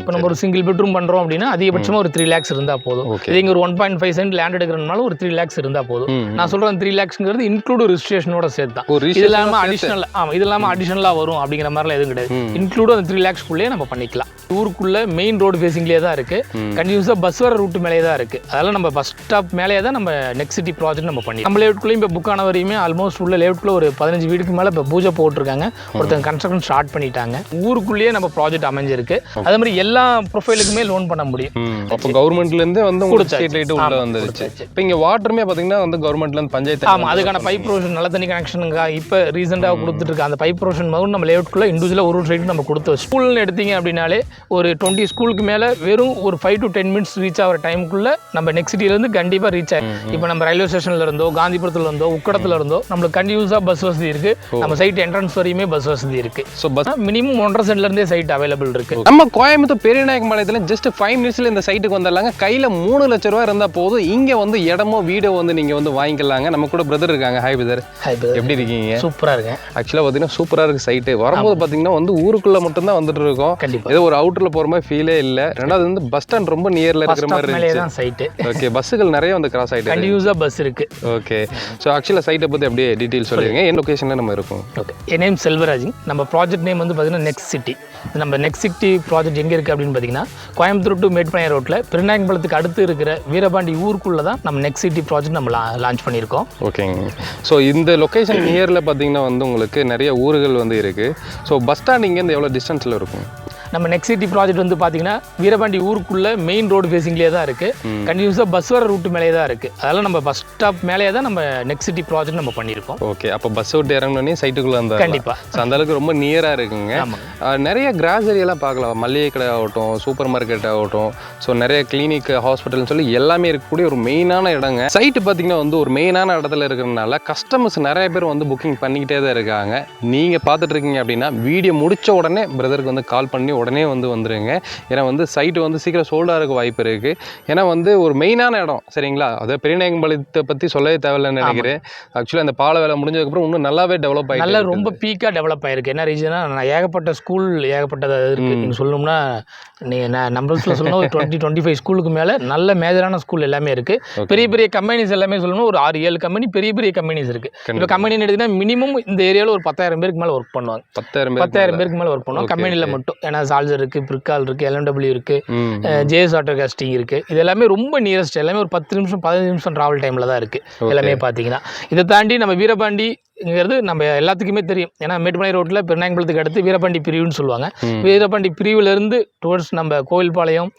இப்போ நம்ம ஒரு சிங்கிள் பெட்ரூம் பண்ணுறோம் அப்படின்னா அதிகபட்சமாக ஒரு த்ரீ லேக்ஸ் இருந்தால் போதும். இங்கே ஒரு one point five cent land எடுக்கிறனால ஒரு த்ரீ லேக்ஸ் இருந்தால் போதும். நான் சொல்கிறேன் த்ரீ லேக்ஸ்ங்கிறது இன்க்ளூட் ரிஜிஸ்ட்ரேஷனோட சேர்த்து தான் ஒரு இது இல்லாமல் அடிஷனல் ஆமாம் இது இல்லாமல் அடிஷனலாக வரும் அப்படிங்கிற மாதிரிலாம் எதுவும் கிடையாது. இன்க்ளூடும் அந்த த்ரீ லேக்ஸ்க்குள்ளேயே நம்ம பண்ணிக்கலாம். ஊருக்குள்ள மெயின் ரோடு ஃபேசிங்லேயே தான் இருக்குது கண்டினியூஸாக பஸ் வர ரூட் மேலேயே தான் இருக்குது அதெல்லாம் நம்ம பஸ் ஸ்டாப் மேலேயே தான் நம்ம நெக்ஸ்ட் சிட்டி ப்ராஜெக்ட் நம்ம பண்ணி நம்ம லேவுட்குள்ளேயும் இப்போ புக் ஆன வரையுமே ஆல்மோஸ்ட் உள்ள லேவுட்குள்ள ஒரு பதினஞ்சு வீடுக்கு மேலே இப்போ பூஜை போட்டிருக்காங்க. ஒருத்தங்க கன்ஸ்ட்ரக்ஷன் ஸ்டார்ட் பண்ணிட்டாங்க. ஊருக்குள்ளேயே நம்ம ப்ராஜெக்ட் அமைஞ்சிருக்கு. அதே மாதிரி எல்லா ப்ரொஃபைலுக்குமே லோன் பண்ண முடியும். அப்போ கவர்மெண்ட்ல இருந்து வந்து உங்களுக்கு. ஸ்ட்ரீட் லைட் உள்ள வந்துருச்சு. இப்போ இங்க வாட்டருமே பாத்தீங்கன்னா வந்து கவர்மெண்ட்ல இருந்து பஞ்சாயத்து ஆமாம் அதுக்கான பைப் ப்ரொவிஷன் நல்ல தண்ணி கனெக்ஷனுங்க இப்போ ரீசெண்டாக கொடுத்துட்டு இருக்க அந்த பைப் ப்ரொவிஷன் முதல்ல நம்ம லேஅவுட்குள்ளே இண்டிவிஜுவலாக ஒரு ஒரு சைடு நம்ம கொடுத்து ஸ்கூல்னு எடுத்தீங்க அப்படின்னாலே ஒரு டுவெண்ட்டி ஸ்கூலுக்கு மேலே வெறும் ஒரு five to ten minutes reach ஆகிற டைமுக்குள்ளே நம்ம நெக்ஸ்ட் சிட்டிலேருந்து கண்டிப்பாக ரீச் ஆகும் இப்போ நம்ம ரயில்வே ஸ்டேஷனில் இருந்தோ காந்திபுரத்தில் இருந்தோ உக்கடத்தில் இருந்தோ நம்மளுக்கு கண்டினியூஸாக பஸ் வசதி இருக்குது நம்ம சைட் என்ட்ரன்ஸ் வரையுமே பஸ் வசதி இருக்குது ஸோ பஸ் மினிமம் ஒன்றரை சென்ட்லேருந்தே சைட் அவைலபிள் இருக்குது நம்ம கோயம்புத்தூர் பெரியநாயக்க பாளையத்துல ஜஸ்ட் ஃபைவ் மினிட்ஸ்ல இந்த சைட்டுக்கு வந்துடலாங்க. கையில மூணு லட்ச ரூபா இருந்தா போதும். இங்க வந்து இடமோ வீடோ வந்து நீங்க வந்து வாங்கிக்கலாங்க. நம்ம கூட பிரதர் இருக்காங்க. ஹாய் பிரதர் எப்படி இருக்கீங்க? சூப்பராக இருக்கேன். ஆக்சுவலாக பார்த்தீங்கன்னா சூப்பராக இருக்குது சைட்டு வரும்போது பார்த்தீங்கன்னா வந்து ஊருக்குள்ளே மட்டும்தான் வந்துட்டு இருக்கோம். கண்டிப்பாக ஏதோ ஒரு அவுட்டரில் போகிற மாதிரி ஃபீலே இல்லை. ரெண்டாவது வந்து பஸ் ஸ்டாண்ட் ரொம்ப நியரில் இருக்கிற மாதிரி இருந்துச்சு. சைட்டு ஓகே பஸ்ஸுகள் நிறைய வந்து கிராஸ் ஆகிட்டு கண்டினியூஸாக பஸ் இருக்குது ஓகே ஸோ ஆக்சுவலாக சைட்டை பற்றி அப்படியே டீட்டெயில் சொல்லிடுங்க. என் லொக்கேஷனில் நம்ம இருக்கோம். ஓகே என் நேம் செல்வராஜிங் நம்ம ப்ராஜெக்ட் நேம் வந்து பார்த்தீங்கன்னா நெக்ஸ்ட் சிட்டி நம்ம நெக்ஸ்ட் சிட்டி ப்ராஜெக்ட் எங்கே இருக்குது அப்படின்னு பார்த்தீங்கன்னா கோயம்புத்தூர் டு மேட்பாளையம் ரோட்டில் பெருநாயகம்பாளத்துக்கு அடுத்து இருக்கிற வீரபாண்டி ஊருக்குள்ளே தான் நம்ம நெக்ஸ்ட் சிட்டி ப்ராஜெக்ட் நம்ம லான்ச் பண்ணியிருக்கோம். ஓகேங்க ஸோ இந்த லொக்கேஷன் நியரில் பார்த்தீங்கன்னா வந்து உங்களுக்கு நிறைய ஊர்கள் வந்து இருக்குது ஸோ பஸ் ஸ்டாண்ட் இங்கேருந்து எவ்வளோ டிஸ்டன்ஸில் இருக்கும்? நம்ம நெக்ஸ்ட் சிட்டி ப்ராஜெக்ட் வந்து பார்த்தீங்கன்னா வீரபாண்டி ஊருக்குள்ளே மெயின் ரோடு ஃபேசிங்லேயே தான் இருக்குது கண்டினியூஸாக பஸ் வர ரூட் மேலேயே தான் இருக்குது அதெல்லாம் நம்ம பஸ் ஸ்டாப் மேலேயே தான் நம்ம நெக்ஸ்ட் சிட்டி ப்ராஜெக்ட் நம்ம பண்ணியிருக்கோம். ஓகே அப்போ பஸ் விட்டு இறங்கினோடனே சைட்டுக்குள்ளே வந்து கண்டிப்பாக ஸோ அந்த அளவுக்கு ரொம்ப நியராக இருக்குங்க. நிறைய கிராசரி எல்லாம் பார்க்கலாம். மளிகை கடை ஆகட்டும் சூப்பர் மார்க்கெட் ஆகட்டும். ஸோ நிறைய கிளினிக் ஹாஸ்பிட்டல்னு சொல்லி எல்லாமே இருக்கக்கூடிய ஒரு மெயினான இடங்க. சைட்டு பார்த்தீங்கன்னா வந்து ஒரு மெயினான இடத்துல இருக்கிறதுனால கஸ்டமர்ஸ் நிறைய பேர் வந்து புக்கிங் பண்ணிக்கிட்டே தான் இருக்காங்க. நீங்கள் பார்த்துட்டு இருக்கீங்க அப்படின்னா வீடியோ முடிச்ச உடனே பிரதருக்கு வந்து கால் பண்ணி உடனே வந்து வந்துருங்க. ஏன்னா வந்து சைட்டு வந்து சீக்கிரம் சோல்டாக இருக்க வாய்ப்பு இருக்குது ஏன்னா வந்து ஒரு மெயினான இடம் சரிங்களா? அதாவது பெரியநாயகம்பாளையத்தை பற்றி சொல்லவே தேவையில்லைன்னு நினைக்கிறேன். ஆக்சுவலி அந்த பால வேலை முடிஞ்சதுக்கப்புறம் இன்னும் நல்லாவே டெவலப் ஆகி நல்லா ரொம்ப பீக்காக டெவலப் ஆயிருக்கு. என்ன ரீசனா நான் ஏகப்பட்ட ஸ்கூல் ஏகப்பட்டது இருக்கு. நீங்கள் சொல்லணும்னா நீங்கள் நான் நம்பர்ஸில் சொல்லணும் ஒரு டுவெண்ட்டி டுவெண்ட்டி ஃபைவ் ஸ்கூலுக்கு மேலே நல்ல மேஜரான ஸ்கூல் எல்லாமே இருக்கு. பெரிய பெரிய கம்பெனிஸ் எல்லாமே சொல்லணும் ஒரு ஆறு ஏழு கம்பெனி பெரிய பெரிய கம்பெனிஸ் இருக்கு. இப்போ கம்பெனின்னு எடுத்தீங்கன்னா மினிமம் இந்த ஏரியாவில் ஒரு பத்தாயிரம் பேருக்கு மேலே ஒர்க் பண்ணுவாங்க. பத்தாயிரம் பத்தாயிரம் பேருக்கு மேலே ஒர்க் பண்ணுவாங்க. Okay, கம்பெனியில் மட்டும். ஏன்னா சால்ஜர் இருக்கு பிரிக்கால் இருக்கு எல்எம்டபிள்யூ இருக்கு ஜேஎஸ் ஆட்டோ காஸ்டிங் இருக்கு. இது எல்லாமே ரொம்ப நியரஸ்ட் எல்லாமே ஒரு பத்து நிமிஷம் பதினஞ்சு நிமிஷம் டிராவல் டைமில் தான் இருக்கு. எல்லாமே பார்த்தீங்கன்னா. இதை தாண்டி நம்ம வீரபாண்டிங்கிறது நம்ம எல்லாத்துக்குமே தெரியும். ஏன்னா மேட்டுமலை ரோட்டில் பெருநாயகுளத்துக்கு அடுத்து வீரபாண்டி பிரிவுன்னு சொல்லுவாங்க. வீரபாண்டி பிரிவுலேருந்து டுவர்ட்ஸ் நம்ம கோவில்பாளையம்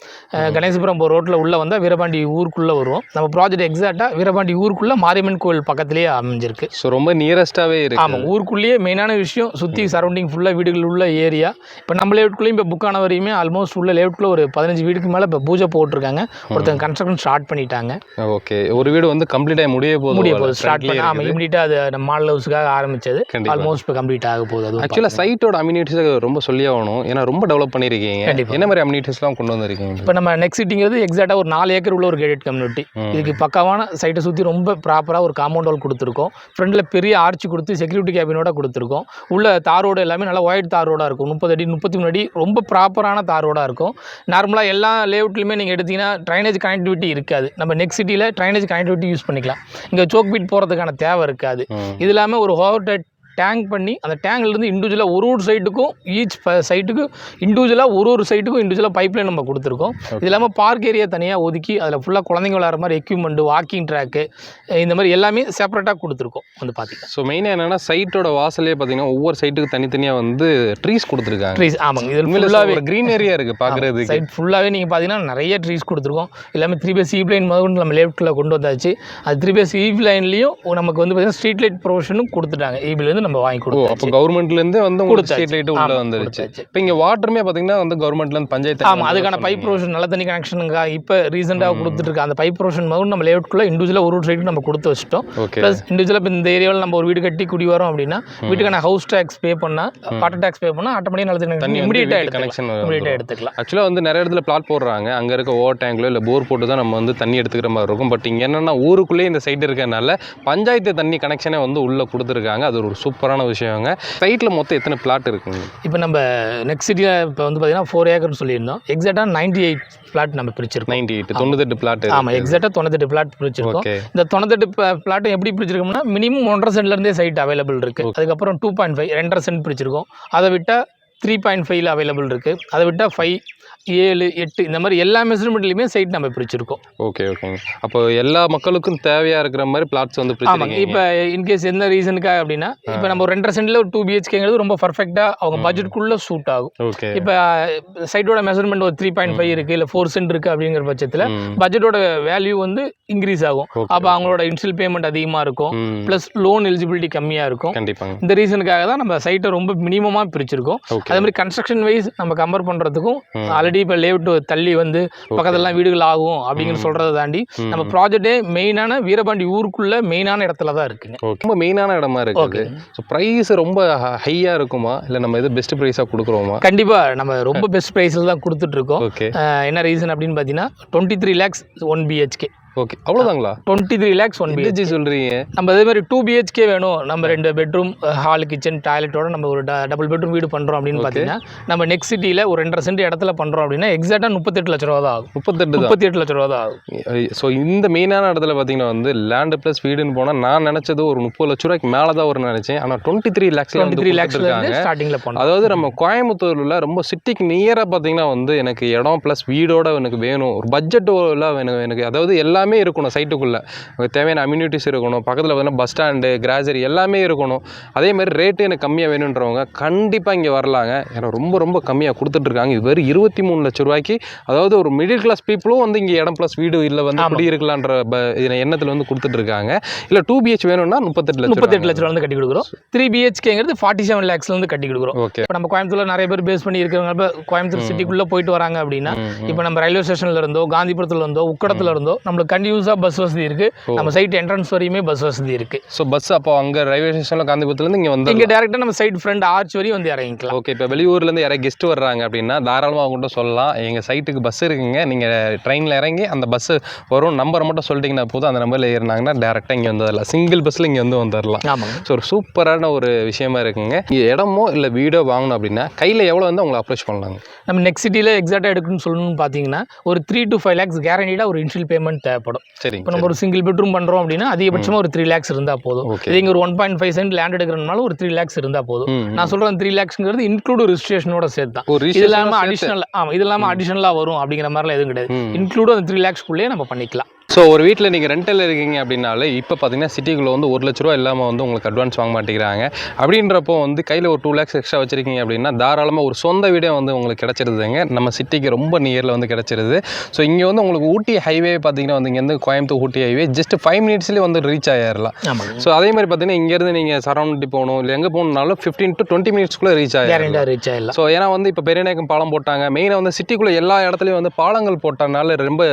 கணேசபுரம் ரோட்டில் உள்ளே வந்தால் வீரபாண்டி ஊருக்குள்ளே வருவோம். நம்ம ப்ராஜெக்ட் எக்ஸாக்டாக வீரபாண்டி ஊருக்குள்ளே மாரியம்மன் கோவில் பக்கத்துலேயே அமைஞ்சிருக்கு. ஸோ ரொம்ப நியரஸ்டாகவே இருக்கு. ஆமாம் ஊருக்குள்ளேயே மெயினான விஷயம் சுற்றி சரௌண்டிங் ஃபுல்லாக வீடுகள் உள்ள ஏரியா இப்போ நம்ம லேவுட்குள்ளேயும் இப்போ புக் ஆன வரையுமே ஆல்மோஸ்ட் உள்ள லேவுட்குள்ளே ஒரு பதினஞ்சு வீடுக்கு மேலே இப்போ பூஜை போட்டிருக்காங்க. ஒருத்தங்க கன்ஸ்ட்ரக்ஷன் ஸ்டார்ட் பண்ணிட்டாங்க. ஓகே. ஒரு வீடு வந்து கம்ப்ளீட் ஆகி முடிய போதும் முடிய போகுது. ஸ்டார்ட் பண்ண ஆமாம் இமீடியட்டாக அது நம்ம மாடல் ஹவுஸுக்காக ஆரம்பிச்சது. ஆல்மோஸ்ட் இப்போ கம்ப்ளீட் ஆக போகுது. அது ஆக்சுவலாக சைட்டோட அம்யூனிட்டிஸ் ரொம்ப சொல்லி ஆகணும். ஏன்னா ரொம்ப டெவலப் பண்ணியிருக்கீங்க. என்ன மாதிரி அம்யூனிட்டிஸ்லாம் கொண்டு வந்திருக்கீங்க? இப்போ நம்ம நெக்ஸ்ட் சிட்டிங்கிறது எக்ஸாக்டாக ஒரு நாலு ஏக்கர் உள்ள ஒரு கேடட் கம்யூனிட்டி. இதுக்கு பக்காவான சைட்டை சுற்றி ரொம்ப ப்ராப்பராக ஒரு காம்பவுண்ட் வால் கொடுத்துருக்கோம். ஃப்ரண்டில் பெரிய ஆர்ச் கொடுத்து செக்யூரிட்டி கேபினோட கொடுத்துருக்கோம். உள்ள தார் ரோடு எல்லாமே நல்லா ஒயிட் தார் ரோடாக இருக்கும். முப்பது அடி முப்பத்தி மூணு அடி ரொம்ப ப்ராப்பரான தார் ரோடாக இருக்கும். நார்மலாக எல்லா லேஅவுட்லையுமே நீங்கள் எடுத்தீங்கன்னா ட்ரைனேஜ் கனெக்டிவிட்டி இருக்காது. நம்ம நெக்ஸ்ட் சிட்டியில் ட்ரைனேஜ் கனெக்டிவிட்டி யூஸ் பண்ணிக்கலாம். இங்கே சோக் பீட் போகிறதுக்கான தேவை இருக்காது. இது இல்லாமல் ஒரு ஹோவர் டேங்க் பண்ணி அந்த டேங்க்லேருந்து இண்டிவிஜுவலாக ஒரு ஒரு சைட்டுக்கும் ஈச் சைட்டுக்கும் இண்டிவிஜுவலாக ஒரு ஒரு சைட்டுக்கும் இண்டிவிஜுவலாக பைப்லைன் நம்ம கொடுத்துருக்கோம். இது இல்லாமல் பார்க் ஏரியா தனியாக ஒதுக்கி அதில் ஃபுல்லாக குழந்தைங்க விளாட்ற மாதிரி எக்யூப்மெண்ட்டு வாக்கிங் ட்ராக்கு இந்த மாதிரி எல்லாமே செப்பரேட்டாக கொடுத்துருக்கோம் வந்து பார்த்தீங்கன்னா ஸோ மெயினாக என்னன்னா சைட்டோட வாசலே பார்த்தீங்கன்னா ஒவ்வொரு சைட்டுக்கு தனித்தனியாக வந்து ட்ரீஸ் கொடுத்துருக்காங்க. ட்ரீஸ் ஆமாங்க. இதில் உண்மையில ஃபுல்லாகவே க்ரீன் ஏரியா இருக்குது பார்க்குறதுக்கு சைட் ஃபுல்லாகவே நீங்கள் பார்த்தீங்கன்னா நிறைய ட்ரீஸ் கொடுத்துருக்கோம். எல்லாமே த்ரீ பை சி லைன் முதல் நம்ம லெஃப்ட்டில் கொண்டு வந்தாச்சு. அது த்ரீ பை சி லைன்லேயும் நமக்கு வந்து பார்த்தீங்கன்னா ஸ்ட்ரீட் லைட் ப்ரொவிஷனும் கொடுத்துட்டாங்க. ஈபிலேருந்து நம்ம வாங்கி கொடுத்தோம் அப்போ கவர்மெண்ட்லேருந்து வந்து உங்களுக்கு. ஸ்ட்ரீட் லைட்டு உள்ள வந்துருச்சு. இப்போ இங்கே வாட்டருமே பார்த்தீங்கன்னா வந்து கவர்மெண்ட்லேருந்து பஞ்சாயத்து ஆமாம் அதுக்கான பைப் ப்ரொவிஷன் நல்ல தண்ணி கனெக்ஷனுங்க இப்போ ரீசெண்டாக கொடுத்துட்டு அந்த பைப் ப்ரொவிஷன் முதல்ல நம்ம லேஅவுட்குள்ளே இண்டிவிஜுவலாக ஒரு ஒரு சைடு நம்ம கொடுத்து வச்சிட்டோம். ப்ளஸ் இண்டிவிஜுவலாக இப்போ இந்த ஏரியாவில் நம்ம ஒரு வீடு கட்டி குடி வரோம் அப்படின்னா வீட்டுக்கான ஹவுஸ் டேக்ஸ் பே பண்ணால் வாட்டர் டேக்ஸ் பே பண்ணால் ஆட்டோமேட்டிக் நல்ல தண்ணி இமீடியட்டாக connection இமீடியட்டாக எடுத்துக்கலாம். ஆக்சுவலாக வந்து நிறைய இடத்துல பிளாட் போடுறாங்க. அங்கே இருக்க ஓவர் டேங்க்லோ இல்லை போர் போட்டு தான் நம்ம வந்து தண்ணி எடுத்துக்கிற மாதிரி இருக்கும். பட் இங்கே என்னன்னா ஊருக்குள்ளேயே இந்த சைடு இருக்கறனால பஞ்சாயத்து தண்ணி கனெக்ஷனே வந்து உள்ளே கொடுத்துருக்காங்க. அது ஒரு சூப்பர் சூப்பரான விஷயங்க. சைட்டில் மொத்தம் எத்தனை பிளாட் இருக்குங்க? இப்போ நம்ம நெக்ஸ்ட் சிட்டியில் இப்போ வந்து பார்த்தீங்கன்னா ஃபோர் ஏக்கர்னு சொல்லியிருந்தோம். எக்ஸாக்டாக நைன்டி எயிட் பிளாட் நம்ம பிரிச்சிருக்கோம். நைன்டி எயிட் தொண்ணூத்தெட்டு பிளாட் ஆமாம் எக்ஸாக்டாக தொண்ணூத்தெட்டு பிளாட் பிரிச்சிருக்கோம். இந்த தொண்ணூத்தெட்டு பிளாட்டும் எப்படி பிரிச்சிருக்கோம்னா மினிமம் ஒன்றரை சென்ட்லேருந்தே சைட் அவைலபிள் இருக்குது அதுக்கப்புறம் டூ பாயிண்ட் ஃபைவ் ரெண்டரை சென்ட் பிரிச்சிருக்கோம். அதை விட்டால் த்ரீ பாயிண்ட் ஃபைவ்ல அவைலபிள் இருக்குது அதை விட்டால் ஃபைவ் ஏழு எட்டு இந்த மாதிரி எல்லா மெஷர்மெண்ட்லையுமே சைட் நம்ம பிரிச்சிருக்கோம் ஓகே ஓகேங்க அப்போ எல்லா மக்களுக்கும் தேவையா இருக்கிற மாதிரி பிளாட்ஸ் வந்து ஆமாங்க. இப்போ இன்கேஸ் எந்த ரீசனுக்காக அப்படின்னா இப்போ நம்ம ரெண்டரை சென்டில் ஒரு டூ பிஹெச்கேங்கிறது ரொம்ப பர்ஃபெக்டாக அவங்க பட்ஜெட்குள்ளே சூட் ஆகும். ஓகே இப்போ சைட்டோட மெஷர்மெண்ட் ஒரு த்ரீ பாயிண்ட் ஃபைவ் இருக்குது இல்லை ஃபோர் சென்ட் இருக்குது அப்படிங்கிற பட்சத்தில். பட்ஜெட்டோட வேல்யூ வந்து இன்க்ரீஸ் ஆகும். அப்போ அவங்களோட இன்சியல் பேமெண்ட் அதிகமாக இருக்கும். ப்ளஸ் லோன் எலிஜிபிலிட்டி கம்மியாக இருக்கும். இந்த ரீசனுக்காக தான் நம்ம சைட்டை ரொம்ப மினிமமாக பிரிச்சிருக்கோம். அதே மாதிரி கன்ஸ்ட்ரக்ஷன் வைஸ் நம்ம கம்பேர் பண்ணுறதுக்கும். ஆல்ரெடி இப்போ லேஅவுட் தள்ளி வந்து பக்கத்துலலாம் வீடுகள் ஆகும் அப்படிங்கிற சொல்கிறத தாண்டி. நம்ம ப்ராஜெக்டே மெயினான வீரபாண்டி ஊருக்குள்ள மெயினான இடத்துல தான் இருக்குங்க. ரொம்ப மெயினான இடமா இருக்குது. ஸோ ப்ரைஸ் ரொம்ப ஹையாக இருக்குமா? இல்லை நம்ம இது பெஸ்ட் ப்ரைஸாக கொடுக்குறோமா? கண்டிப்பாக நம்ம ரொம்ப பெஸ்ட் ப்ரைஸில் தான் கொடுத்துட்ருக்கோம் என்ன ரீசன் அப்படின்னு பார்த்தீங்கன்னா twenty three lakhs one BHK okay அவ்வளோதாங்களா twenty three lakhs one BH என்னஜி சொல்கிறீங்க நம்ம அதே மாதிரி டூ பிஹெச்கே வேணும். நம்ம ரெண்டு பெட்ரூம் ஹால் கிச்சன் டாய்லெட்டோட நம்ம ஒரு டபுள் பெட்ரூம் வீடு பண்ணுறோம் அப்படின்னு பார்த்தீங்கன்னா நம்ம நெக்ஸ்ட் சிட்டியில் ஒரு ரெண்டரை சென்ட் இடத்துல பண்ணுறோம் அப்படின்னா எக்ஸாக்டாக முப்பத்தெட்டு லட்ச ரூபா தான் ஆகும். முப்பத்தெட்டு தான்? முப்பத்தி எட்டு லட்ச ரூபா தான் ஆகும். ஸோ இந்த மெயினான இடத்துல பார்த்தீங்கன்னா வந்து லேண்டு ப்ளஸ் வீடுன்னு போனால் நான் நினச்சது ஒரு முப்பது லட்ச ரூபாய்க்கு மேலே தான் வரும்னு நினச்சேன். ஆனால் டுவெண்ட்டி த்ரீ லேக்ஸில் டுவெண்ட்டி த்ரீ லேக்ஸ்லேருந்து கொடுத்துருக்காங்க. ஸ்டார்டிங்கில் பண்ணோம் அதாவது நம்ம கோயம்புத்தூர்ல ரொம்ப சிட்டிக்கு நியராக பார்த்தீங்கன்னா வந்து எனக்கு இடம் ப்ளஸ் வீடோட எனக்கு வேணும். ஒரு பட்ஜெட்டில் வேணும் எனக்கு அதாவது எல்லாமே இருக்கணும் சைட்டுக்குள்ளே. தேவையான அம்யூனிட்டிஸ் இருக்கணும். பக்கத்தில் பார்த்தீங்கன்னா பஸ் ஸ்டாண்டு கிராசரி எல்லாமே இருக்கணும். அதே மாதிரி ரேட்டு எனக்கு கம்மியாக வேணுன்றவங்க கண்டிப்பாக இங்கே வரலாங்க. ஏன்னா ரொம்ப ரொம்ப கம்மியாக கொடுத்துட்ருக்காங்க இது வெறும் இருபத்தி மூணு லட்ச ரூபாய்க்கு. அதாவது ஒரு மிடில் கிளாஸ் பீப்புளும் வந்து இங்கே இடம் ப்ளஸ் வீடு இல்லை வந்து ஆமா. குடியிருக்கலான்ற எண்ணத்தில் வந்து கொடுத்துட்ருக்காங்க இல்லை டூ பிஹெச் வேணும்னா முப்பத்தெட்டு லட்சம் முப்பத்தெட்டு லட்ச ரூபா வந்து கட்டி கொடுக்குறோம். த்ரீ பிஹெச்கேங்கிறது ஃபார்ட்டி செவன் லேக்ஸ்லேருந்து கட்டி கொடுக்குறோம். ஓகே இப்போ நம்ம கோயம்புத்தூர்ல நிறைய பேர் பேஸ் பண்ணி இருக்கிறவங்க இப்போ கோயம்புத்தூர் சிட்டிக்குள்ளே போயிட்டு வராங்க அப்படின்னா இப்போ நம்ம ரயில்வே ஸ்டேஷன்ல இருந்தோ காந்திபுரத்துல இருந்தோ உக்கடத்துல இருந்தோ நம்மளுக்கு கண்டினியூஸாக பஸ் வசதி இருக்கு. நம்ம சைட் என்ட்ரன்ஸ் வரையுமே பஸ் வசதி இருக்கு. ஸோ பஸ் அப்போ அங்கே ரயில்வே ஸ்டேஷனில் காந்திபுரத்துலேருந்து இங்கே வந்து இங்க டேரக்டா நம்ம சைட் ஃப்ரண்ட் ஆர்ச் வரையும் வந்து இறங்கிக்கலாம். ஓகே இப்போ வெளியூர்லேருந்து யாராவது கெஸ்ட் வர்றாங்க அப்படின்னா தாராளமாக அவங்ககிட்ட சொல்லலாம். எங்கள் சைட்டுக்கு பஸ் இருக்குங்க. நீங்கள் ட்ரெயினில் இறங்கி அந்த பஸ்ஸு வரும். நம்பரை மட்டும் சொல்லிட்டீங்கன்னா போதும். அந்த நம்பரில் ஏறினாங்கன்னா டேரெக்டாக இங்கே வந்துடலாம் சிங்கிள் பஸ்ஸில் இங்கே வந்து வந்துடலாம் ஆமாங்க. ஸோ ஒரு சூப்பரான ஒரு விஷயமா இருக்குங்க. இடமோ இல்லை வீடோ வாங்கணும் அப்படின்னா கையில் எவ்வளோ வந்து உங்களை அப்ரோச் பண்ணலாங்க? நம்ம நெக்ஸ்ட் சிட்டியில் எக்ஸாக்டாக எடுக்கணும்னு சொல்லணும்னு பார்த்தீங்கன்னா ஒரு த்ரீ to ஃபைவ் லேக்ஸ் கேரண்டீடாக ஒரு இன்ஷியல் பேமெண்ட் தேவைப்படும் சரிங்க இப்போ நம்ம ஒரு சிங்கிள் பெட்ரூம் பண்ணுறோம் அப்படின்னா அதிகபட்சமாக ஒரு த்ரீ லேக்ஸ் இருந்தால் போதும். இது இங்கே ஒரு one point five cent land எடுக்கிறனால ஒரு த்ரீ லேக்ஸ் இருந்தால் போதும். நான் சொல்கிறேன் த்ரீ லேக்ஸ்ங்கிறது இன்க்ளூட் ரிஜிஸ்ட்ரேஷனோட சேர்த்து தான் இது இல்லாமல் அடிஷ்னல் ஆமாம் இது இல்லாமல் அடிஷ்னலாக வரும் அப்படிங்கிற மாதிரிலாம் எதுவும் கிடையாது. இன்க்ளூடும் அந்த த்ரீ லேக்ஸ்க்குள்ளேயே நம்ம பண்ணிக்கலாம். ஸோ ஒரு வீட்டில் நீங்கள் ரெண்டல் இருக்கீங்க அப்படின்னாலே இப்போ பார்த்தீங்கன்னா சிட்டிக்குள்ளே வந்து ஒரு லட்ச ரூபா இல்லாமல் வந்து உங்களுக்கு அட்வான்ஸ் வாங்க மாட்டேங்கிறாங்க. அப்படின்றப்போ வந்து கையில் ஒரு டூ லேக்ஸ் எக்ஸ்ட்ரா வச்சிருக்கீங்க அப்படின்னா தாராளமாக ஒரு சொந்த வீடே வந்து உங்களுக்கு கிடச்சிருதுங்க. நம்ம சிட்டிக்கு ரொம்ப நியரில் வந்து கிடச்சிருது. ஸோ இங்கே வந்து உங்களுக்கு ஊட்டி ஹைவே பார்த்தீங்கன்னா வந்து இங்கேருந்து Coimbatore Ooty highway just five மினிட்ஸ்லேயே வந்து ரீச் ஆமாங்க. ஸோ அதே மாதிரி பார்த்தீங்கன்னா இங்கேருந்து நீங்கள் சரௌண்டி போகணும் இல்லை எங்கே போகணுன்னாலும் ஃபிஃப்டீன் டு டுவெண்ட்டி மினிட்ஸ்க்குள்ளே ரீச் கேரண்டாக ரீச் ஆகிடலாம் ஸோ ஏன்னா வந்து இப்போ பெரியநாயக்கம் பாலம் போட்டாங்க. மெயினாக வந்து சிட்டிக்குள்ளே எல்லா இடத்துலையும் வந்து பாலங்கள் போட்டனால ரொம்ப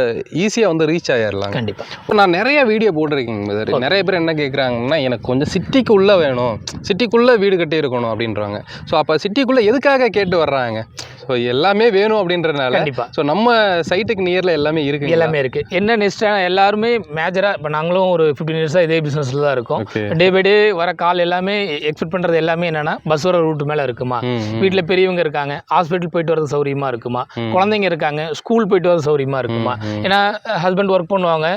ஈஸியாக வந்து ரீச் ஆயிடலாம் கண்டிப்பாக நான் நிறைய வீடியோ போட்டிருக்கேங்க. நிறைய பேர் என்ன கேட்குறாங்கன்னா எனக்கு கொஞ்சம் சிட்டிக்குள்ளே வேணும். சிட்டிக்குள்ளே வீடு கட்டி இருக்கணும் அப்படின்றாங்க. ஸோ அப்போ சிட்டிக்குள்ளே எதுக்காக கேட்டு வர்றாங்க? ஸோ எல்லாமே வேணும் அப்படின்றனால ஸோ நம்ம சைட்டுக்கு நியரில் எல்லாமே இருக்கு எல்லாமே இருக்கு. என்ன நெக்ஸ்ட் எல்லாருமே மேஜரா இப்போ நாங்களும் ஒரு ஃபிஃப்டீன் இயர்ஸாக இதே பிசினஸ்ல தான் இருக்கோம். டே பை டே வர கால் எல்லாமே எக்ஸ்பெக்ட் பண்றது எல்லாமே என்னன்னா பஸ் வர ரூட் மேல இருக்குமா. வீட்டில் பெரியவங்க இருக்காங்க ஹாஸ்பிட்டல் போயிட்டு வரது சௌரியமா இருக்குமா? குழந்தைங்க இருக்காங்க ஸ்கூல் போயிட்டு வரது சௌரியமா இருக்குமா? ஏன்னா ஹஸ்பண்ட் ஒர்க் பண்ணுவாங்க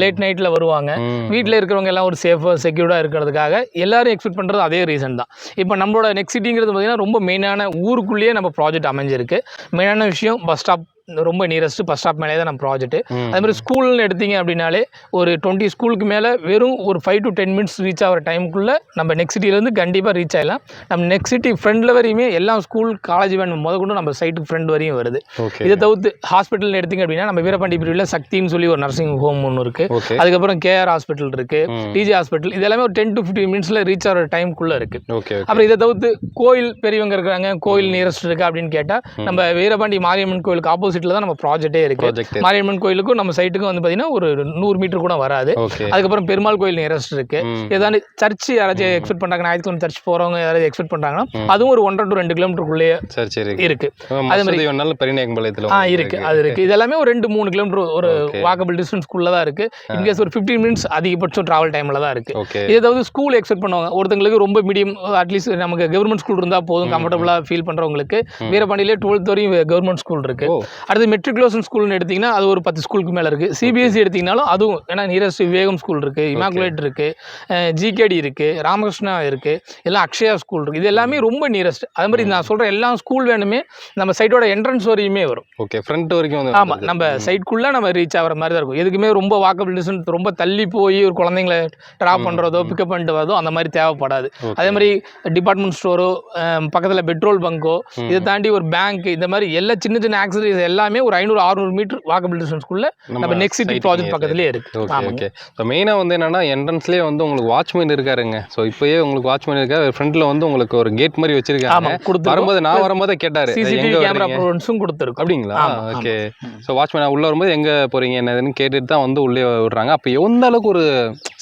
லேட் நைட்ல வருவாங்க. வீட்டில் இருக்கிறவங்க எல்லாம் ஒரு சேஃபாக செக்யூர்டாக இருக்கிறதுக்காக எல்லாரும் எக்ஸ்பெக்ட் பண்ணுறது அதே ரீசன் தான். இப்போ நம்மளோட நெக்ஸ்ட் சிட்டிங்கிறது பார்த்தீங்கன்னா ரொம்ப மெயினான ஊருக்குள்ளேயே நம்ம ப்ராஜெக்ட் அமைஞ்சிருக்கு. மெயினான விஷயம் பஸ் ஸ்டாப் ரொம்ப நியரஸ்ட் பஸ் ஸ்டாப் மேலே தான் நம்ம ப்ராஜெக்ட். அதே மாதிரி ஸ்கூல்னு எடுத்தீங்க அப்படின்னாலே ஒரு டுவெண்ட்டி ஸ்கூலுக்கு மேலே வெறும் ஒரு five to ten minutes reach ஆகிற டைமுக்குள்ளே நம்ம நெக்ஸ்ட் சிட்டிலேருந்து கண்டிப்பாக ரீச் ஆகலாம் நம்ம நெக்ஸ்ட் சிட்டி ஃப்ரெண்டில் வரையுமே எல்லா ஸ்கூல் காலேஜ் வேன் முத கொண்டு நம்ம சைட்டுக்கு ஃப்ரெண்ட் வரையும் வருது. இதை தவிர்த்து ஹாஸ்பிட்டல் எடுத்தீங்க அப்படின்னா நம்ம வீரபாண்டி பிரிவில் சக்தின்னு சொல்லி ஒரு நர்சிங் ஹோம் ஒன்று இருக்குது ஓகே அதுக்கப்புறம் கேஆர் ஹாஸ்பிட்டல் இருக்கு. டிஜி ஹாஸ்பிட்டல் இது எல்லாமே ஒரு டென் டு ஃபிஃப்டீன் மினிட்ஸ்ல ரீச் ஆகிற டைம்குள்ள இருக்கு. அப்புறம் இதை தவிர்த்து கோயில் பெரியவங்க இருக்காங்க கோயில் நியரஸ்ட் இருக்கு அப்படின்னு கேட்டா நம்ம வீரபாண்டி மாரியம்மன் கோயிலுக்கு ஆப்போசிட்ல தான் நம்ம ப்ராஜெக்டே இருக்கு. மாரியம்மன் கோயிலுக்கும் நம்ம சைட்டுக்கும் வந்து பாத்தீங்கன்னா ஒரு நூறு மீட்டர் கூட வராது. அதுக்கப்புறம் பெருமாள் கோயில் நியரஸ்ட் இருக்கு. ஏதாவது சர்ச் யாராச்சும் எக்ஸ்பெக்ட் பண்றாங்க ஞாயிற்றுக்கிழமை சர்ச் போறவங்க யாராவது எக்ஸ்பெக்ட் பண்றாங்கன்னா அதுவும் ஒரு ஒன்றரை டு ரெண்டு கிலோமீட்டருக்குள்ளேயே இருக்கு. மசூதி வேணாலும் பெரியநாயக்கம்பாளையத்தில் ஆ இருக்கு. அது இருக்கு. இது எல்லாமே ஒரு ரெண்டு மூணு கிலோமீட்டர் ஒரு. வாக்கபிள் டிஸ்டன்ஸ்க்குள்ள தான் இருக்கு. இன்கேஸ் ஒரு ஃபிஃப்டீன் மினிட்ஸ் அதிகபட்சம் ட்ராவல் டைமில் தான் இருக்குது ஓகே ஏதாவது ஸ்கூல் எக்ஸ்பெக்ட் பண்ணுவாங்க. ஒருத்தங்களுக்கு ரொம்ப மீடியம் அட்லீஸ்ட் நமக்கு கவர்மெண்ட் ஸ்கூல் இருந்தால் போதும் கம்ஃபர்டபுளாக ஃபீல் பண்ணுறவங்களுக்கு வீரபாண்டியிலே டுவெல்த் வரையும் கவர்மெண்ட் ஸ்கூல் இருக்குது ஓ. அடுத்து மெட்ரிகுலேஷன் ஸ்கூல்னு எடுத்திங்கன்னா அது ஒரு பத்து ஸ்கூலுக்கு மேலே இருக்குது சிபிஎஸ்சி E எடுத்திங்கனாலும் அதுவும் ஏன்னா நியரஸ்ட் விவேகம் ஸ்கூல் இருக்குது இமாகுலேட் இருக்குது ஜிகேடி இருக்குது ராமகிருஷ்ணா இருக்குது எல்லாம் அக்ஷயா ஸ்கூல் இருக்குது இது எல்லாமே ரொம்ப நியரஸ்ட் அது மாதிரி நான் சொல்கிற எல்லா ஸ்கூல் வேணுமே நம்ம சைட்டோட என்ட்ரன்ஸ் வரையுமே வரும். ஓகே ஃப்ரண்ட் வரைக்கும் ஆமாம் நம்ம சைட்குள்ளே நம்ம ரீச் ஆகிற மாதிரி தான் இருக்கும். எதுக்குமே ரொம்ப வாக்கபிள் டிஸ்டன்ஸ் ரொம்ப தள்ளி போய் ஒரு குழந்தைங்கள ட்ராப் பண்ணுறதோ பிக்கப் பண்ணிட்டு வரதோ அந்த மாதிரி தேவைப்படாது. அதே மாதிரி டிபார்ட்மெண்ட் ஸ்டோரோ பக்கத்தில் பெட்ரோல் பங்கோ இதை தாண்டி ஒரு பேங்க் இந்த மாதிரி எல்லா சின்ன சின்ன ஆக்சரிஸ் எல்லாமே ஒரு ஐநூறு அறுநூறு மீட்டர் வாக்கபிள் டிஸ்டன்ஸ்க்குள்ள நம்ம நெக்ஸ்ட் சிட்டி ப்ராஜெக்ட் பக்கத்துலேயே இருக்கு. ஓகே ஸோ மெயினாக வந்து என்னன்னா என்ட்ரன்ஸ்லேயே வந்து உங்களுக்கு வாட்ச்மேன் இருக்காருங்க. ஸோ இப்போயே உங்களுக்கு வாட்ச்மேன் இருக்காரு. ஃப்ரண்ட்ல வந்து உங்களுக்கு ஒரு கேட் மாதிரி வச்சிருக்காங்க. கொடுத்துருக்கோம். வரும்போது நான் வரும்போது கேட்டாரு சிசிடிவி கேமரா ப்ரோன்ஸும் கொடுத்துருக்கோம். அப்படிங்களா. ஓகே ஸோ வாட்ச்மேன் உள்ள வரும்போது எங்க போறீங்க என்னதுன்னு கேட்டுட்டு தான் வந்து உள்ளே விடுறாங்க. அப்போ எந்த அளவுக்கு ஒரு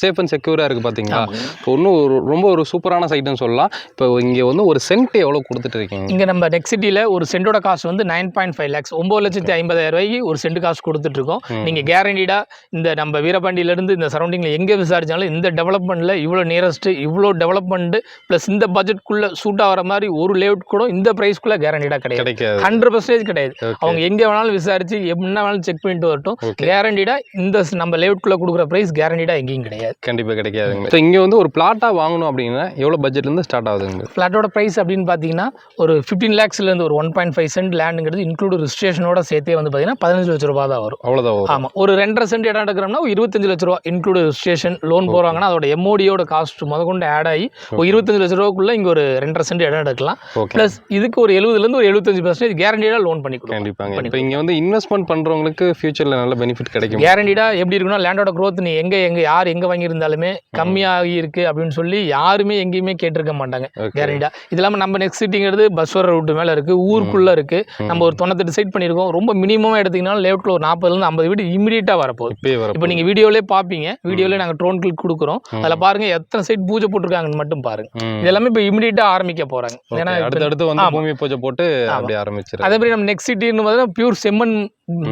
சேஃப் அண்ட் செக்யூரா இருக்கு பாத்தீங்களா? இப்போ இன்னும் ஒரு ரொம்ப ஒரு சூப்பரான சைட்டுன்னு சொல்லலாம். இப்போ இங்க வந்து ஒரு சென்ட் எவ்வளவு கொடுத்துட்டு இருக்கீங்க? இங்கே நம்ம நெக்ஸ்ட் சிட்டியில் ஒரு சென்டோட காஸ்ட் வந்து நைன் பாயிண்ட் ஃபைவ் லேக்ஸ் ஒம்பது லட்சத்தி ஐம்பதாயிரம் ரூபாய்க்கு ஒரு சென்ட் காஸ்ட் கொடுத்துட்ருக்கோம். நீங்கள் கேரண்டீடாக இந்த நம்ம வீரபாண்டியிலேருந்து இந்த சரௌண்டிங்கில் எங்கே விசாரிச்சாலும் இந்த டெவலப்மெண்ட்டில் இவ்வளோ நியரஸ்ட்டு இவ்வளோ டெவலப்மெண்ட்டு ப்ளஸ் இந்த பட்ஜெட்குள்ளே சூட் ஆகிற மாதிரி ஒரு லேஅவுட் கூட இந்த ப்ரைஸ்க்குள்ளே கேரண்டீடாக கிடையாது. கிடைக்காது. ஹண்ட்ரட் பர்சன்டேஜ் கிடையாது. அவங்க எங்கே வேணாலும் விசாரிச்சு என்ன வேணாலும் செக் பண்ணிட்டு வரட்டும். கேரண்டீடாக இந்த நம்ம லேஅவுட்குள்ளே கொடுக்குற ப்ரைஸ் கேரண்டீடாக எங்கேயும் கிடையாது. கண்டிப்பா கிடைக்காதுங்க. ஸோ இங்க வந்து ஒரு பிளாட்டா வாங்கணும் அப்படின்னா எவ்வளவு பட்ஜெட்ல இருந்து ஸ்டார்ட் ஆகுதுங்க? ஃப்ளாட்டோட ப்ரைஸ் அப்படின்னு பார்த்தீங்கன்னா ஒரு ஃபிஃப்டீன் லேக்ஸ்லேருந்து ஒரு ஒன் பாயிண்ட் ஃபைவ் சென்ட் லேண்டுங்கிறது இன்க்ளூட் ரிஜிஸ்ட்ரேஷனோட சேர்த்தே வந்து பார்த்தீங்கன்னா பதினஞ்சு லட்ச ரூபா தான் வரும். அவ்வளவுதான் வரும். ஆமாம் ஒரு ரெண்டரை சென்ட் இடம் எடுக்கிறோம்னா இருபத்தஞ்சு லட்ச ரூபா இன்க்ளூட் ரிஜிஸ்ட்ரேஷன் லோன் போகிறாங்கன்னா அதோட எம்ஓடியோட காஸ்ட் முத கொண்டு ஆட் ஆகி ஒரு இருபத்தஞ்சு லட்ச ரூபாக்குள்ள இங்கே ஒரு ரெண்டரை சென்ட் இடம் எடுக்கலாம். ப்ளஸ் இதுக்கு ஒரு எழுபதுலேருந்து ஒரு எழுபத்தஞ்சு பர்சன்டேஜ் கேரண்டீடாக லோன் பண்ணி கண்டிப்பாங்க. இப்போ இங்க வந்து இன்வெஸ்ட்மெண்ட் பண்றவங்களுக்கு ஃபியூச்சர்ல நல்ல பெனிஃபிட் கிடைக்கும். கேரண்டீடாக எப்படி இருக்குன்னா லேண்டோட growth நீ எங்கே எங்கே யார் எங்கே வாங்கியிருந்தாலுமே கம்மியாகி இருக்கு அப்படின்னு சொல்லி யாருமே எங்கேயுமே கேட்டிருக்க மாட்டாங்க. ஓகே கேரண்டா இது இல்லாமல் நம்ம நெக்ஸ்ட் சிட்டிங்கிறது பஸ் வர ரூட்டு மேலே இருக்குது ஊருக்குள்ளே இருக்குது நம்ம ஒரு தொண்ணூத்தெட்டு சைட் பண்ணியிருக்கோம். ரொம்ப மினிமமாக எடுத்திங்கனாலும் லேஅவுட்டில் ஒரு நாற்பதுலேருந்து ஐம்பது வீடு இமீடியட்டாக வரப்போகுது. இப்போ நீங்கள் வீடியோலே பார்ப்பீங்க வீடியோலே நாங்கள் ட்ரோன் கிளிக் கொடுக்குறோம். அதில் பாருங்க எத்தனை சைட் பூஜை போட்டிருக்காங்கன்னு மட்டும் பாருங்க. ம். இது எல்லாமே இப்போ இமீடியட்டாக ஆரம்பிக்க போகிறாங்க ஏன்னா அடுத்தடுத்து வந்து. பூமி பூஜை போட்டு அப்படி ஆரம்பிச்சிரு அதே மாதிரி நம்ம நெக்ஸ்ட் சிட்டின்னு பார்த்தீங்கன்னா பியூர் செம்மண்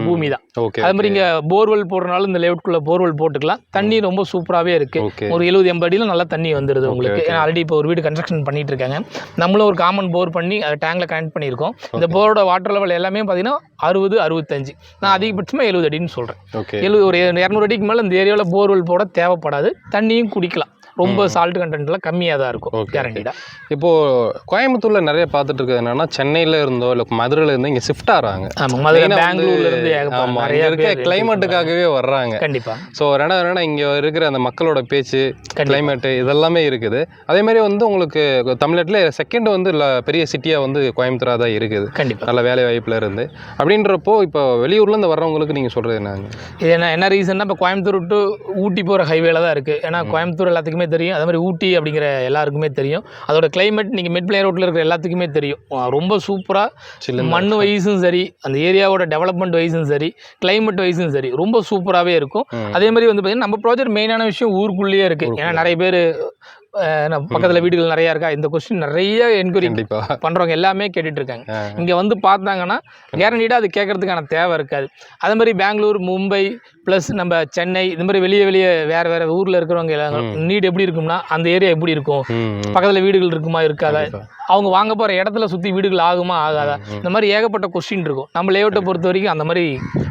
பூமி தான் ஓகே அதே மாதிரி இங்கே போர்வெல் போடுறனால இந்த லேஅவுட்குள்ளே போர்வெல் போட்டுக்கலாம். தண்ணி ரொம்ப சூப்பராகவே இருக்குது ஒரு எழுபது எண்பது அடியில் நல்லா தண்ணி வந்துடுது உங்களுக்கு. ஏன்னா ஆல்ரெடி இப்போ ஒரு வீடு கன்ஸ்ட்ரக்ஷன் பண்ணிட்டு இருக்காங்க. நம்மளும் ஒரு காமன் போர் பண்ணி அதை டேங்கில் கனெக்ட் பண்ணியிருக்கோம். இந்த போரோட வாட்டர் லெவல் எல்லாமே பார்த்தீங்கன்னா அறுபது அறுபத்தஞ்சு. நான் அதிகபட்சமாக எழுபது அடின்னு சொல்கிறேன் எழுபது ஒரு இரநூறு அடிக்கு மேலே இந்த ஏரியாவில் போர்வெல் போட தேவைப்படாது. தண்ணியும் குடிக்கலாம். ரொம்ப சால்ட் கண்டென்ட்லாம் கம்மியாக தான் இருக்கும் கேரண்டிடா இப்போ கோயம்புத்தூர்ல நிறைய பார்த்துட்டு இருக்கிறது என்னன்னா சென்னையில இருந்தோ இல்லை மதுரையில இருந்தோ இங்க ஷிஃப்ட் ஆறாங்க. ஆமாம் மதுரை பெங்களூர்ல இருந்து நிறைய இருக்க கிளைமேட்டுக்காகவே வர்றாங்க. கண்டிப்பா. ஸோ ரெண்டாவது என்னன்னா இங்க இருக்கிற அந்த மக்களோட பேச்சு. கிளைமேட்டு இதெல்லாமே இருக்குது. அதே மாதிரி வந்து உங்களுக்கு தமிழ்நாட்டில் செகண்ட் வந்து ல- பெரிய சிட்டியா வந்து கோயம்புத்தூரா தான் இருக்குது. கண்டிப்பா. நல்ல வேலை வாய்ப்புல இருந்து. அப்படின்றப்போ இப்போ வெளியூர்ல இருந்து வர்றவங்களுக்கு நீங்க சொல்றது என்னங்க? இது என்ன என்ன ரீசன்னா இப்போ கோயம்புத்தூர் டு ஊட்டி போகிற ஹைவேல தான் இருக்குது ஏன்னா கோயம்புத்தூர் எல்லாத்துக்குமே தெரியும். அதே மாதிரி ஊட்டி அப்படிங்கிற எல்லாருக்குமே தெரியும். அதோட கிளைமேட் நீங்கள் மிட் பிளே ரோட்டில் இருக்கிற எல்லாத்துக்குமே தெரியும். ரொம்ப சூப்பராக மண் வைஸும் சரி அந்த ஏரியாவோட டெவலப்மெண்ட் வைஸும் சரி கிளைமேட் வைஸும் சரி ரொம்ப சூப்பராகவே இருக்கும். அதே மாதிரி வந்து பார்த்தீங்கன்னா நம்ம ப்ராஜெக்ட் மெயினான விஷயம் ஊருக்குள்ளேயே இருக்குது ஏன்னா நிறைய பேர் பக்கத்தில் வீடுகள் நிறையா இருக்கா? இந்த கொஸ்டின் நிறைய என்கொயரி பண்ணுறவங்க எல்லாமே கேட்டுட்டு இருக்காங்க. இங்கே வந்து பார்த்தாங்கன்னா கேரண்டீடாக அது கேட்கறதுக்கான தேவை இருக்காது. அதே மாதிரி பெங்களூர் மும்பை ப்ளஸ் நம்ம சென்னை இந்த மாதிரி வெளியே வெளியே வேறு வேறு ஊரில் இருக்கிறவங்க நீட் எப்படி இருக்கும்னா அந்த ஏரியா எப்படி இருக்கும். பக்கத்தில் வீடுகள் இருக்குமா இருக்காதா. அவங்க வாங்க போகிற இடத்துல சுற்றி வீடுகள் ஆகுமா ஆகாதா? இந்த மாதிரி ஏகப்பட்ட கொஸ்டின் இருக்கும். நம்ம லேஅவுட்டை பொறுத்த வரைக்கும் அந்த மாதிரி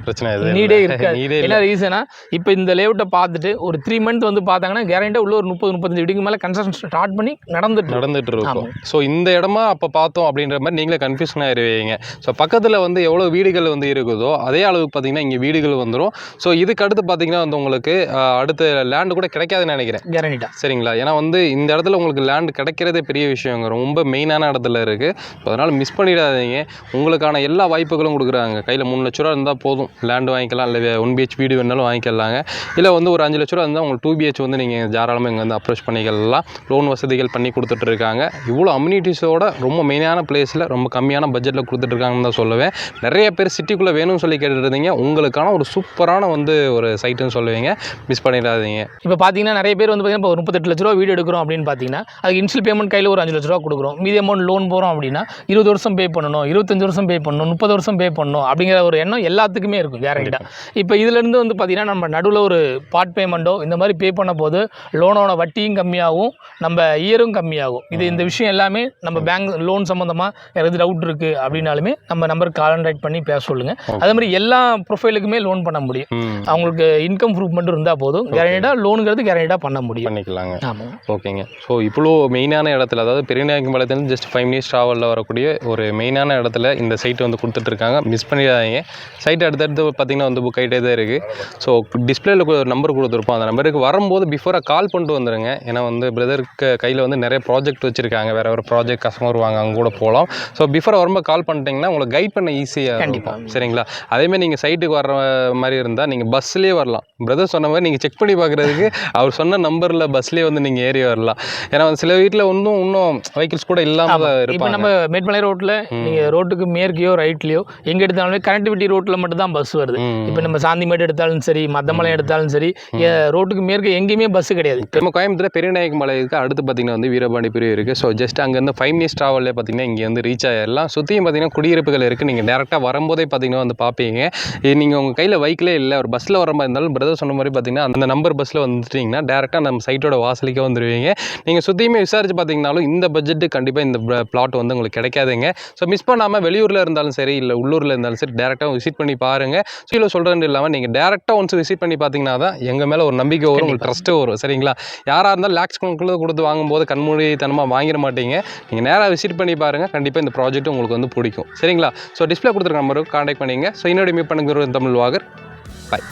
பிரச்சனை நீடே. இருக்காது. என்ன ரீசனா இப்போ இந்த லேஅவுட்டை பார்த்துட்டு ஒரு த்ரீ மந்த் வந்து பார்த்தாங்கன்னா கேரண்டியாக உள்ள ஒரு முப்பது முப்பத்தஞ்சு வீடுக்கு மேலே கன்ஸ்ட்ரக்ஷன் ஸ்டார்ட் பண்ணி நடந்துட்டு. நடந்துட்டு இருக்கும். ஸோ இந்த இடமா அப்போ பார்த்தோம் அப்படின்ற மாதிரி நீங்களே கன்ஃபியூஷன் ஆயிருவீங்க. ஸோ பக்கத்தில் வந்து எவ்வளோ வீடுகள் வந்து இருக்குதோ அதே அளவுக்கு பார்த்தீங்கன்னா இங்கே வீடுகள் வந்துடும் ஸோ இதுக்கு அடுத்து பார்த்தீங்கன்னா வந்து உங்களுக்கு அடுத்த லேண்டு கூட கிடைக்காதுன்னு நினைக்கிறேன். கேரண்டிடா சரிங்களா? ஏன்னா வந்து இந்த இடத்துல உங்களுக்கு லேண்ட் கிடைக்கிறதே பெரிய விஷயங்க. ரொம்ப மெயினான இடத்துல இருக்குது அதனால் மிஸ் பண்ணிடாதீங்க. உங்களுக்கான எல்லா வாய்ப்புகளும் கொடுக்குறாங்க. கையில் மூணு லட்ச ரூபா இருந்தால் போதும். லேண்டு வாங்கிக்கலாம் இல்லை ஒன் பிஹெச் வீடு வேணாலும் வாங்கிக்கலாங்க. இல்லை வந்து ஒரு அஞ்சு லட்ச ரூபா இருந்தால் உங்களுக்கு டூ பிஹெச் வந்து நீங்கள் தாராளமாக இங்கே வந்து அப்ரோச் பண்ணிக்கலாம். லோன் வசதிகள் பண்ணி கொடுத்துட்ருக்காங்க. இவ்வளோ அம்யூனிட்டிஸோட ரொம்ப மெயினான பிளேஸில் ரொம்ப கம்மியான பட்ஜெட்டில் கொடுத்துட்ருக்காங்கன்னு தான் சொல்லுவேன். நிறைய பேர் சிட்டிக்குள்ளே வேணும்னு சொல்லி கேட்டுருந்தீங்க உங்களுக்கான ஒரு சூப்பரான வந்து ஒரு சைட்டுன்னு சொல்லுவீங்க. மிஸ் பண்ணிடாதீங்க. இப்போ பார்த்தீங்கன்னா நிறைய பேர் வந்து பார்த்தீங்கன்னா இப்போ ஒரு முப்பத்தெட்டு லட்ச ரூபா வீடு எடுக்கிறோம் அப்படின்னு பார்த்தீங்கன்னா அதுக்கு இன்ஷியல் பேமெண்ட் கையில் ஒரு அஞ்சு லட்ச ரூபா கொடுக்குறோம். மீதி அமௌண்ட் லோன் போகிறோம் அப்படின்னா இருபது வருஷம் பே பண்ணணும் இருபத்தஞ்சு வருஷம் பே பண்ணணும் முப்பது வருஷம் பே பண்ணணும் அப்படிங்கிற ஒரு எண்ணம் எல்லாத்துக்குமே இருக்கும் இருக்கும் கேரண்டியாக இப்போ இதுலேருந்து வந்து பார்த்தீங்கன்னா நம்ம நடுவில் ஒரு பார்ட் பேமெண்ட்டோ இந்த மாதிரி பே பண்ண போது லோனோட வட்டியும் கம்மியாகும் நம்ம இயரும் கம்மியாகும். இது இந்த விஷயம் எல்லாமே நம்ம பேங்க் லோன் சம்மந்தமாக யாராவது டவுட் இருக்குது அப்படின்னாலுமே நம்ம நம்பருக்கு கான்டாக்ட் பண்ணி பேச சொல்லுங்கள் அதே மாதிரி எல்லா ப்ரொஃபைலுக்குமே லோன் பண்ண முடியும். அவங்களுக்கு இன்கம் ப்ரூஃப் மட்டும் இருந்தால் போதும் கேரண்டியாக லோனுங்கிறது கேரண்டியாக பண்ண முடியும். பண்ணிக்கலாங்க. ஆமாம் ஓகேங்க. ஸோ இவ்வளோ மெயினான இடத்துல அதாவது பெரியநாயக்கம்பாளையத்துலேருந்து ஜஸ்ட் ஃபைவ் மினிட்ஸ் ட்ராவலில் வரக்கூடிய ஒரு மெயினான இடத்துல இந்த சைட் வந்து கொடுத்துட்ருக்காங்க மிஸ் பண்ணிடாதீங்க. சைட் அடுத்தடுத்து பார்த்தீங்கன்னா வந்து புக் ஆகிட்டே தான் இருக்குது ஸோ டிஸ்பிளேல ஒரு நம்பர் கொடுத்துருப்போம். அந்த நம்பருக்கு வரும்போது பிஃபோராக கால் பண்ணிட்டு வந்துடுங்க ஏன்னா வந்து பிரதருக்கு கையில் வந்து நிறைய ப்ராஜெக்ட் வச்சுருக்காங்க. வேறு ஒரு ப்ராஜெக்ட் கஸ்டமர் வாங்க அங்கே கூட போகலாம் ஸோ பிஃபோராக வரும்போது கால் பண்ணிட்டீங்கன்னா உங்களை கைட் பண்ண ஈஸியாக கண்டிப்பா. இருக்கும். சரிங்களா? அதேமாதிரி நீங்கள் சைட்டுக்கு வர்ற மாதிரி இருந்தால் நீங்கள் பஸ்லேயே வரலாம். பிரதர் சொன்ன மாதிரி நீங்கள் செக் பண்ணி பார்க்குறதுக்கு அவர் சொன்ன நம்பரில் பஸ்லேயே வந்து நீங்கள் ஏறி வரலாம். ஏன்னா வந்து சில வீட்டில் இன்னும் இன்னும் வெஹிக்கிள்ஸ் கூட இல்லாமல் இருப்பாங்க. நம்ம மேட்மலை ரோட்டில் நீங்கள் ரோட்டுக்கு மேற்கையோ ரைட்லையோ எங்கே எடுத்தாலுமே கனெக்டிவிட்டி ரோட்டில் மட்டும் தான் பஸ் வருது. இப்போ நம்ம சாந்திமேடு எடுத்தாலும் சரி மத்தமலை எடுத்தாலும் சரி ரோட்டுக்கு மேற்க எங்கேயுமே பஸ் கிடையாது. நம்ம கோயம்புத்தூர் பெரியநாயக்க மலைக்கு அடுத்து பார்த்தீங்கன்னா வந்து வீரபாண்டி பிரிவு இருக்குது ஸோ ஜஸ்ட் அங்கேருந்து ஃபைவ் மினிட்ஸ் ட்ராவலில் பார்த்தீங்கன்னா இங்கே வந்து ரீச் ஆகிடலாம் சுற்றியும் பார்த்தீங்கன்னா குடியிருப்புகள் இருக்குது நீங்கள் டேரெக்டாக வரும்போதே பார்த்தீங்கன்னா வந்து பார்ப்பீங்க நீங்கள் உங்கள் கையில் வைக்கிலே இல்லை ஒரு பஸ்ஸில் வர மாதிரி இருந்தாலும் பிரதர் சொன்ன மாதிரி பார்த்தீங்கன்னா அந்த நம்பர் பஸ்ஸில் வந்துட்டீங்கன்னா டேரெக்டாக நம்ம சைட்டோட வாசலுக்கே வந்துடுவீங்க நீங்கள் சுற்றியுமே விசாரிச்சு பார்த்தீங்கனாலும் இந்த பட்ஜெட்டு கண்டிப்பாக இந்த பிளாட் வந்து உங்களுக்கு கிடைக்காதுங்க. ஸோ மிஸ் பண்ணாமல் வெளியூரில் இருந்தாலும் சரி இல்லை உள்ளூரில் இருந்தாலும் சரி டேரெக்டாக விசிட் பண்ணி பாருங்கள் ஸோ இதில் சொல்கிறது இல்லாமல் நீங்கள் டேரெக்டாக ஒன்ஸ் விசிட் பண்ணி பார்த்தீங்கன்னா தான் எங்கள் மேலே ஒரு நம்பிக்கை வரும் உங்களுக்கு ட்ரஸ்ட்டு வரும். சரிங்களா? யாராக இருந்தாலும் லேக்ஸ் கணக்குள்ள கொடுத்து வாங்கும்போது கண்மூடித்தனமாக வாங்கிட மாட்டீங்க. நீங்கள் நேராக விசிட் பண்ணி பாருங்கள் கண்டிப்பாக இந்த ப்ராஜெக்ட் உங்களுக்கு வந்து பிடிக்கும். சரிங்களா? ஸோ டிஸ்பிளே கொடுத்துருக்க நம்பருக்கு காண்டாக்ட் பண்ணிங்க. ஸோ இன்னொரு மீட் பண்ணுங்கிற தமிழ் வாகர். பாய்